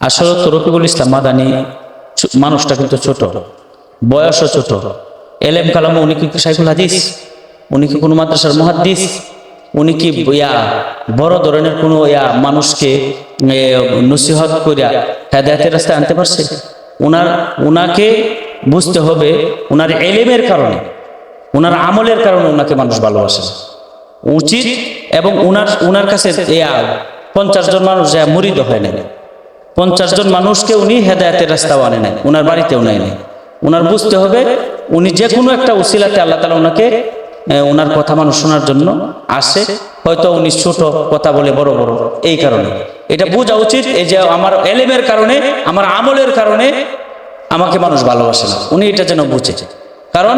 আসলে তো রফিকুল ইসলাম মাদানি মানুষটা কিন্তু ছোট, বয়সও ছোট। এলেম কালাম, উনি কি সাইকুল হাদিস? উনি কি কোনো মাদ্রাসার মহাদ্দিস? উনি কি ইয়া বড় ধরনের কোনো ইয়া মানুষকে নসিহত করিয়া হেদায়তের রাস্তায় আনতে পারছে? ওনার ওনাকে বুঝতে হবে ওনার এলেমের কারণে ওনার আমলের কারণে ওনাকে মানুষ ভালোবাসে। উচিত এবং ওনার ওনার কাছে ইয়া পঞ্চাশ জন মানুষ যা মুরিদ হয় নাই। পঞ্চাশ জন মানুষকে উনি হেদায়তের রাস্তাও আনে নাই ওনার বাড়িতেও নেয় নাই। ওনার বুঝতে হবে, উনি যে কোনো একটা উসিলাতে আল্লাহ তালা ওনাকে ওনার কথা মানুষ শোনার জন্য আসে। হয়তো উনি ছোট, কথা বলে বড় বড়, এই কারণে। এটা বোঝা উচিত, এই যে আমার এলেমের কারণে, আমার আমলের কারণে আমাকে মানুষ ভালোবাসে না। উনি এটা যেন বুঝে। কারণ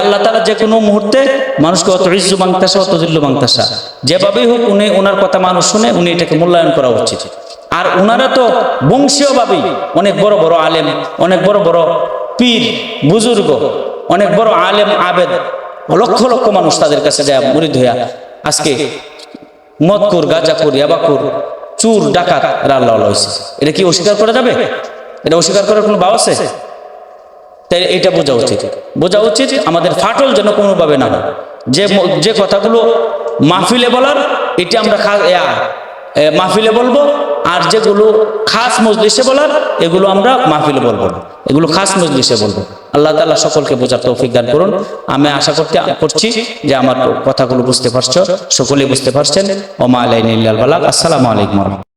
আল্লাহ তালা যে কোনো মুহূর্তে মানুষকে অত ইজ্জু মাংতাসা অত জিল্লু মাংতাসা যেভাবেই হোক, উনি ওনার কথা মানুষ শুনে উনি এটাকে মূল্যায়ন করা উচিত। আর ওনারা তো বংশীয়ভাবেই অনেক বড় বড় আলেম, অনেক বড় বড় পীর, বুজুর্গ, অনেক বড় আলেম আবেদ, লক্ষ লক্ষ মানুষ তাদের কাছে যায় মুরিদ হইয়া। আজকে মদকুর, গাজাকুর, ইয়াবাকুর, চুর, ডাকাত আল্লাহ হয়েছে এটা কি অস্বীকার করা যাবে? এটা অস্বীকার করার কোনো ভাব আছে? তাই এটা বোঝা উচিত। বোঝা উচিত আমাদের ফাটল যেন কোনোভাবে না যে যে কথাগুলো মাহফিলে বলার, এটি আমরা মাহফিলে বলব আর যেগুলো খাস মজলিসে বলার, এগুলো আমরা মাহফিলে বলব না। এগুলো খাস মজলিসে বলব। আল্লাহ তালা সকলকে বোঝার তৌফিক দান করুন। আমি আশা করতে করছি যে আমার কথাগুলো বুঝতে পারছ সকলে বুঝতে পারছেন। ওমা আলাইন আসসালামু আলাইকুম।